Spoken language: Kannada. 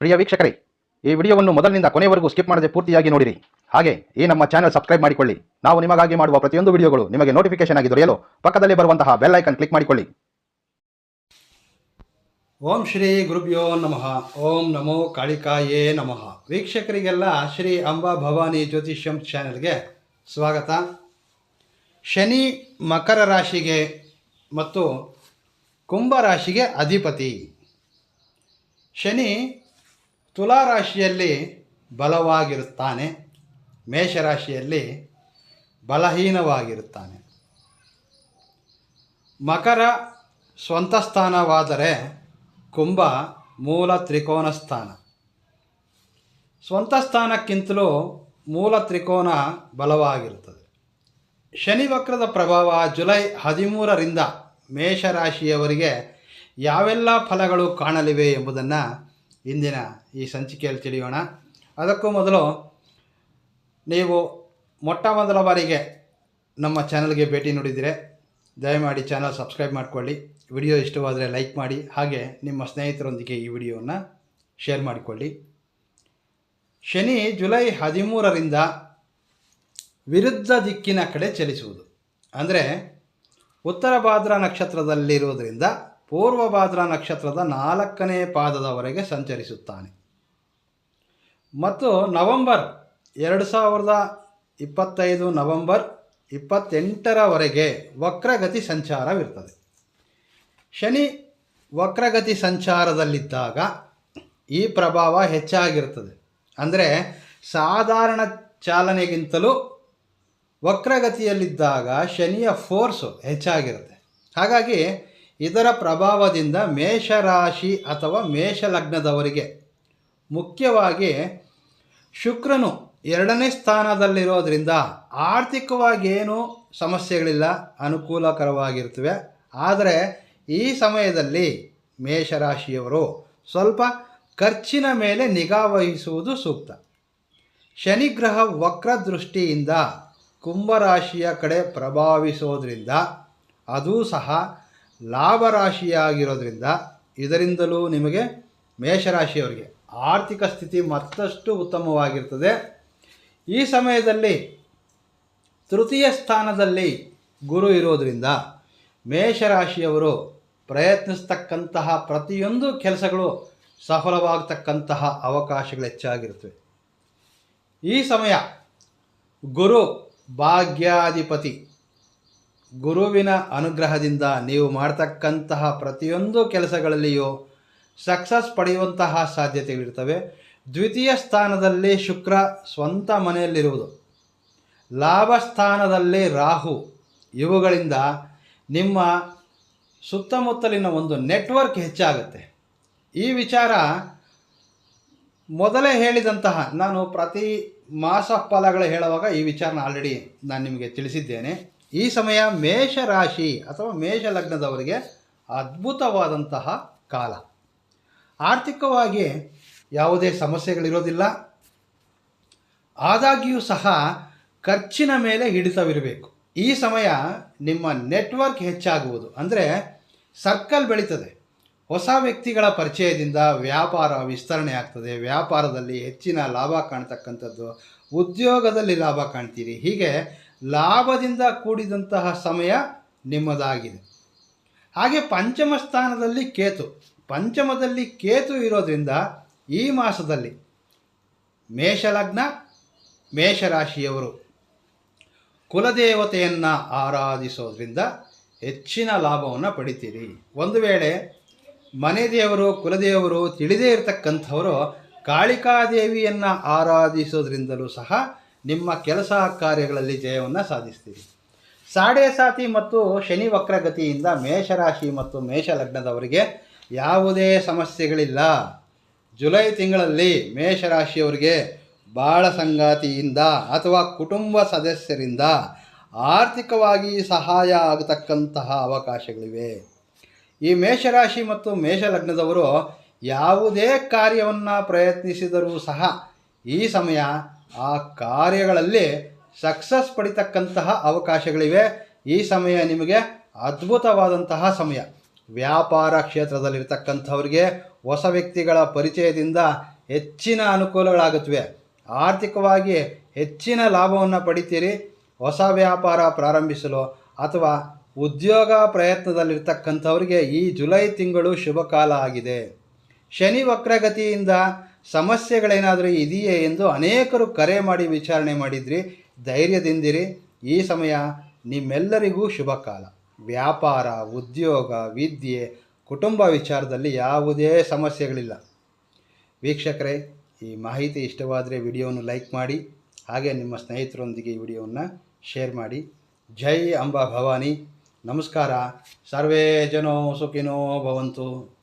ಪ್ರಿಯ ವೀಕ್ಷಕರೇ, ಈ ವಿಡಿಯೋವನ್ನು ಮೊದಲಿನಿಂದ ಕೊನೆಯವರೆಗೂ ಸ್ಕಿಪ್ ಮಾಡದೆ ಪೂರ್ತಿಯಾಗಿ ನೋಡಿರಿ. ಹಾಗೆ ಈ ನಮ್ಮ ಚಾನೆಲ್ ಸಬ್ಸ್ಕ್ರೈಬ್ ಮಾಡಿಕೊಳ್ಳಿ. ನಾವು ನಿಮಗಾಗಿ ಮಾಡುವ ಪ್ರತಿಯೊಂದು ವಿಡಿಯೋಗಳು ನಿಮಗೆ ನೋಟಿಫಿಕೇಶನ್ ಆಗಿ ದೊರೆಯಲು ಪಕ್ಕದಲ್ಲಿ ಬರುವಂತಹ ಬೆಲ್ ಐಕನ್ ಕ್ಲಿಕ್ ಮಾಡಿಕೊಳ್ಳಿ. ಓಂ ಶ್ರೀ ಗುರುಭ್ಯೋ ನಮಃ. ಓಂ ನಮೋ ಕಾಳಿಕಾಯೇ ನಮಃ. ವೀಕ್ಷಕರಿಗೆಲ್ಲ ಶ್ರೀ ಅಂಬಾ ಭವಾನಿ ಜ್ಯೋತಿಷ್ಯಂ ಚಾನಲ್ಗೆ ಸ್ವಾಗತ. ಶನಿ ಮಕರ ರಾಶಿಗೆ ಮತ್ತು ಕುಂಭ ರಾಶಿಗೆ ಅಧಿಪತಿ. ಶನಿ ತುಲಾ ರಾಶಿಯಲ್ಲಿ ಬಲವಾಗಿರುತ್ತಾನೆ, ಮೇಷರಾಶಿಯಲ್ಲಿ ಬಲಹೀನವಾಗಿರುತ್ತಾನೆ. ಮಕರ ಸ್ವಂತ ಸ್ಥಾನವಾದರೆ ಕುಂಭ ಮೂಲ ತ್ರಿಕೋನ ಸ್ಥಾನ. ಸ್ವಂತ ಸ್ಥಾನಕ್ಕಿಂತಲೂ ಮೂಲ ತ್ರಿಕೋನ ಬಲವಾಗಿರುತ್ತದೆ. ಶನಿ ವಕ್ರದ ಪ್ರಭಾವ ಜುಲೈ ಹದಿಮೂರರಿಂದ ಮೇಷರಾಶಿಯವರಿಗೆ ಯಾವೆಲ್ಲ ಫಲಗಳು ಕಾಣಲಿವೆ ಎಂಬುದನ್ನು ಇಂದಿನ ಈ ಸಂಚಿಕೆಯಲ್ಲಿ ತಿಳಿಯೋಣ. ಅದಕ್ಕೂ ಮೊದಲು ನೀವು ಮೊಟ್ಟ ಮೊದಲ ಬಾರಿಗೆ ನಮ್ಮ ಚಾನಲ್ಗೆ ಭೇಟಿ ನೋಡಿದರೆ ದಯಮಾಡಿ ಚಾನಲ್ ಸಬ್ಸ್ಕ್ರೈಬ್ ಮಾಡಿಕೊಳ್ಳಿ. ವಿಡಿಯೋ ಇಷ್ಟವಾದರೆ ಲೈಕ್ ಮಾಡಿ, ಹಾಗೆ ನಿಮ್ಮ ಸ್ನೇಹಿತರೊಂದಿಗೆ ಈ ವಿಡಿಯೋವನ್ನು ಶೇರ್ ಮಾಡಿಕೊಳ್ಳಿ. ಶನಿ ಜುಲೈ ಹದಿಮೂರರಿಂದ ವಿರುದ್ಧ ದಿಕ್ಕಿನ ಕಡೆ ಚಲಿಸುವುದು. ಅಂದರೆ ಉತ್ತರ ಭಾದ್ರ ನಕ್ಷತ್ರದಲ್ಲಿರುವುದರಿಂದ ಪೂರ್ವ ಭಾದ್ರ ನಕ್ಷತ್ರದ ನಾಲ್ಕನೇ ಪಾದದವರೆಗೆ ಸಂಚರಿಸುತ್ತಾನೆ. ಮತ್ತು ನವೆಂಬರ್ ಎರಡು ಸಾವಿರದ ಇಪ್ಪತ್ತೈದು ನವೆಂಬರ್ ಇಪ್ಪತ್ತೆಂಟರವರೆಗೆ ವಕ್ರಗತಿ ಸಂಚಾರವಿರ್ತದೆ. ಶನಿ ವಕ್ರಗತಿ ಸಂಚಾರದಲ್ಲಿದ್ದಾಗ ಈ ಪ್ರಭಾವ ಹೆಚ್ಚಾಗಿರುತ್ತದೆ ಅಂದರೆ ಸಾಧಾರಣ ಚಾಲನೆಗಿಂತಲೂ ವಕ್ರಗತಿಯಲ್ಲಿದ್ದಾಗ ಶನಿಯ ಫೋರ್ಸು ಹೆಚ್ಚಾಗಿರುತ್ತೆ. ಹಾಗಾಗಿ ಇದರ ಪ್ರಭಾವದಿಂದ ಮೇಷರಾಶಿ ಅಥವಾ ಮೇಷಲಗ್ನದವರಿಗೆ, ಮುಖ್ಯವಾಗಿ ಶುಕ್ರನು ಎರಡನೇ ಸ್ಥಾನದಲ್ಲಿರೋದ್ರಿಂದ ಆರ್ಥಿಕವಾಗಿ ಏನೂ ಸಮಸ್ಯೆಗಳಿಲ್ಲ ಅನುಕೂಲಕರವಾಗಿರ್ತವೆ ಆದರೆ ಈ ಸಮಯದಲ್ಲಿ ಮೇಷರಾಶಿಯವರು ಸ್ವಲ್ಪ ಖರ್ಚಿನ ಮೇಲೆ ನಿಗಾ ವಹಿಸುವುದು ಸೂಕ್ತ. ಶನಿಗ್ರಹ ವಕ್ರದೃಷ್ಟಿಯಿಂದ ಕುಂಭರಾಶಿಯ ಕಡೆ ಪ್ರಭಾವಿಸೋದ್ರಿಂದ ಅದೂ ಸಹ ಲಾಭರಾಶಿಯಾಗಿರೋದ್ರಿಂದ ಇದರಿಂದಲೂ ನಿಮಗೆ ಮೇಷರಾಶಿಯವರಿಗೆ ಆರ್ಥಿಕ ಸ್ಥಿತಿ ಮತ್ತಷ್ಟು ಉತ್ತಮವಾಗಿರ್ತದೆ. ಈ ಸಮಯದಲ್ಲಿ ತೃತೀಯ ಸ್ಥಾನದಲ್ಲಿ ಗುರು ಇರೋದರಿಂದ ಮೇಷರಾಶಿಯವರು ಪ್ರಯತ್ನಿಸ್ತಕ್ಕಂತಹ ಪ್ರತಿಯೊಂದು ಕೆಲಸಗಳು ಸಫಲವಾಗತಕ್ಕಂತಹ ಅವಕಾಶಗಳು ಹೆಚ್ಚಾಗಿರುತ್ತವೆ. ಈ ಸಮಯ ಗುರು ಭಾಗ್ಯಾಧಿಪತಿ ಗುರುವಿನ ಅನುಗ್ರಹದಿಂದ ನೀವು ಮಾಡ್ತಕ್ಕಂತಹ ಪ್ರತಿಯೊಂದು ಕೆಲಸಗಳಲ್ಲಿಯೂ ಸಕ್ಸಸ್ ಪಡೆಯುವಂತಹ ಸಾಧ್ಯತೆಗಳಿರ್ತವೆ. ದ್ವಿತೀಯ ಸ್ಥಾನದಲ್ಲಿ ಶುಕ್ರ ಸ್ವಂತ ಮನೆಯಲ್ಲಿರುವುದು. ಲಾಭ ಸ್ಥಾನದಲ್ಲಿ ರಾಹು. ಇವುಗಳಿಂದ ನಿಮ್ಮ ಸುತ್ತಮುತ್ತಲಿನ ಒಂದು ನೆಟ್ವರ್ಕ್ ಹೆಚ್ಚಾಗುತ್ತೆ. ಈ ವಿಚಾರ ಮೊದಲೇ ಹೇಳಿದಂತಹ ನಾನು ಪ್ರತಿ ಮಾಸ ಫಲಗಳು ಹೇಳುವಾಗ ಈ ವಿಚಾರನ ಆಲ್ರೆಡಿ ನಾನು ನಿಮಗೆ ತಿಳಿಸಿದ್ದೇನೆ. ಈ ಸಮಯ ಮೇಷ ರಾಶಿ ಅಥವಾ ಮೇಷ ಲಗ್ನದವರಿಗೆ ಅದ್ಭುತವಾದಂತಹ ಕಾಲ. ಆರ್ಥಿಕವಾಗಿ ಯಾವುದೇ ಸಮಸ್ಯೆಗಳಿರೋದಿಲ್ಲ. ಆದಾಗ್ಯೂ ಸಹ ಖರ್ಚಿನ ಮೇಲೆ ಹಿಡಿತವಿರಬೇಕು. ಈ ಸಮಯ ನಿಮ್ಮ ನೆಟ್ವರ್ಕ್ ಹೆಚ್ಚಾಗುವುದು. ಅಂದರೆ ಸರ್ಕಲ್ ಬೆಳೀತದೆ. ಹೊಸ ವ್ಯಕ್ತಿಗಳ ಪರಿಚಯದಿಂದ ವ್ಯಾಪಾರ ವಿಸ್ತರಣೆ ಆಗ್ತದೆ. ವ್ಯಾಪಾರದಲ್ಲಿ ಹೆಚ್ಚಿನ ಲಾಭ ಕಾಣ್ತಕ್ಕಂಥದ್ದು. ಉದ್ಯೋಗದಲ್ಲಿ ಲಾಭ ಕಾಣ್ತೀರಿ. ಹೀಗೆ ಲಾಭದಿಂದ ಕೂಡಿದಂತಹ ಸಮಯ ನಿಮ್ಮದಾಗಿದೆ. ಹಾಗೆ ಪಂಚಮ ಸ್ಥಾನದಲ್ಲಿ ಕೇತು. ಪಂಚಮದಲ್ಲಿ ಕೇತು ಇರೋದ್ರಿಂದ ಈ ಮಾಸದಲ್ಲಿ ಮೇಷಲಗ್ನ, ಮೇಷರಾಶಿಯವರು ಕುಲದೇವತೆಯನ್ನು ಆರಾಧಿಸೋದ್ರಿಂದ ಹೆಚ್ಚಿನ ಲಾಭವನ್ನು ಪಡಿತೀರಿ. ಒಂದು ವೇಳೆ ಮನೆ ದೇವರು, ಕುಲದೇವರು ತಿಳಿದೇ ಇರತಕ್ಕಂಥವರು ಕಾಳಿಕಾದೇವಿಯನ್ನು ಆರಾಧಿಸೋದ್ರಿಂದಲೂ ಸಹ ನಿಮ್ಮ ಕೆಲಸ ಕಾರ್ಯಗಳಲ್ಲಿ ಜಯವನ್ನು ಸಾಧಿಸ್ತೀರಿ. ಸಾಡೆ ಸಾತಿ ಮತ್ತು ಶನಿ ವಕ್ರಗತಿಯಿಂದ ಮೇಷರಾಶಿ ಮತ್ತು ಮೇಷ ಲಗ್ನದವರಿಗೆ ಯಾವುದೇ ಸಮಸ್ಯೆಗಳಿಲ್ಲ. ಜುಲೈ ತಿಂಗಳಲ್ಲಿ ಮೇಷರಾಶಿಯವರಿಗೆ ಬಾಳ ಸಂಗಾತಿಯಿಂದ ಅಥವಾ ಕುಟುಂಬ ಸದಸ್ಯರಿಂದ ಆರ್ಥಿಕವಾಗಿ ಸಹಾಯ ಆಗತಕ್ಕಂತಹ ಅವಕಾಶಗಳಿವೆ. ಈ ಮೇಷರಾಶಿ ಮತ್ತು ಮೇಷ ಲಗ್ನದವರು ಯಾವುದೇ ಕಾರ್ಯವನ್ನು ಪ್ರಯತ್ನಿಸಿದರೂ ಸಹ ಈ ಸಮಯ ಆ ಕಾರ್ಯಗಳಲ್ಲಿ ಸಕ್ಸಸ್ ಪಡಿತಕ್ಕಂತಹ ಅವಕಾಶಗಳಿವೆ. ಈ ಸಮಯ ನಿಮಗೆ ಅದ್ಭುತವಾದಂತಹ ಸಮಯ. ವ್ಯಾಪಾರ ಕ್ಷೇತ್ರದಲ್ಲಿರ್ತಕ್ಕಂಥವ್ರಿಗೆ ಹೊಸ ವ್ಯಕ್ತಿಗಳ ಪರಿಚಯದಿಂದ ಹೆಚ್ಚಿನ ಅನುಕೂಲಗಳಾಗುತ್ತವೆ. ಆರ್ಥಿಕವಾಗಿ ಹೆಚ್ಚಿನ ಲಾಭವನ್ನು ಪಡಿತೀರಿ. ಹೊಸ ವ್ಯಾಪಾರ ಪ್ರಾರಂಭಿಸಲು ಅಥವಾ ಉದ್ಯೋಗ ಪ್ರಯತ್ನದಲ್ಲಿರ್ತಕ್ಕಂಥವ್ರಿಗೆ ಈ ಜುಲೈ ತಿಂಗಳು ಶುಭ ಕಾಲ ಆಗಿದೆ. ಶನಿ ವಕ್ರಗತಿಯಿಂದ ಸಮಸ್ಯೆಗಳೇನಾದರೂ ಇದೆಯೇ ಎಂದು ಅನೇಕರು ಕರೆ ಮಾಡಿ ವಿಚಾರಣೆ ಮಾಡಿದ್ರಿ. ಧೈರ್ಯದಿಂದಿರಿ. ಈ ಸಮಯ ನಿಮ್ಮೆಲ್ಲರಿಗೂ ಶುಭ ಕಾಲ. ವ್ಯಾಪಾರ, ಉದ್ಯೋಗ, ವಿದ್ಯೆ, ಕುಟುಂಬ ವಿಚಾರದಲ್ಲಿ ಯಾವುದೇ ಸಮಸ್ಯೆಗಳಿಲ್ಲ. ವೀಕ್ಷಕರೇ, ಈ ಮಾಹಿತಿ ಇಷ್ಟವಾದರೆ ವಿಡಿಯೋವನ್ನು ಲೈಕ್ ಮಾಡಿ, ಹಾಗೆ ನಿಮ್ಮ ಸ್ನೇಹಿತರೊಂದಿಗೆ ಈ ವಿಡಿಯೋವನ್ನು ಶೇರ್ ಮಾಡಿ. ಜೈ ಅಂಬಾ ಭವಾನಿ. ನಮಸ್ಕಾರ. ಸರ್ವೇ ಜನೋ ಸುಖಿನೋ ಭವಂತು.